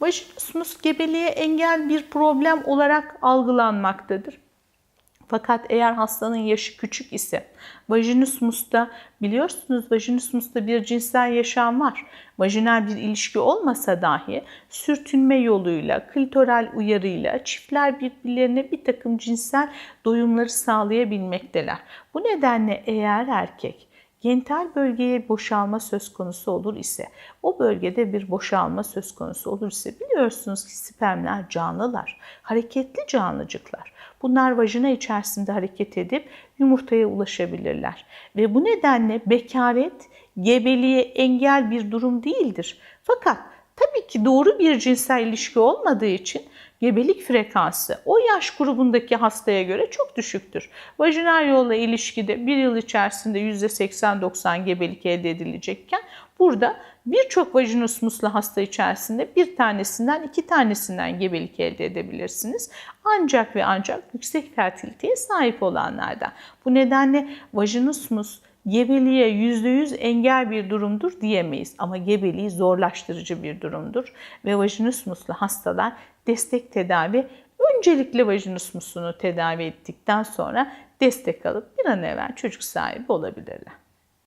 Vajinismus gebeliğe engel bir problem olarak algılanmaktadır. Fakat eğer hastanın yaşı küçük ise vajinismusta biliyorsunuz vajinismusta bir cinsel yaşam var. Vajinal bir ilişki olmasa dahi sürtünme yoluyla, klitoral uyarıyla çiftler birbirlerine bir takım cinsel doyumları sağlayabilmekteler. Bu nedenle eğer erkek genital bölgeye boşalma söz konusu olur ise, o bölgede bir boşalma söz konusu olur ise biliyorsunuz ki spermler canlılar, hareketli canlıcıklar. Bunlar vajina içerisinde hareket edip yumurtaya ulaşabilirler. Ve bu nedenle bekaret gebeliğe engel bir durum değildir. Fakat tabii ki doğru bir cinsel ilişki olmadığı için gebelik frekansı o yaş grubundaki hastaya göre çok düşüktür. Vajinal yolla ilişkide bir yıl içerisinde %80-90 gebelik elde edilecekken burada birçok vajinismuslu hasta içerisinde bir tanesinden iki tanesinden gebelik elde edebilirsiniz. Ancak ve ancak yüksek fertiliteye sahip olanlardan. Bu nedenle vajinismus gebeliğe %100 engel bir durumdur diyemeyiz. Ama gebeliği zorlaştırıcı bir durumdur. Ve vajinismuslu hastalar destek tedavi öncelikle vajinismusunu tedavi ettikten sonra destek alıp bir an evvel çocuk sahibi olabilirler.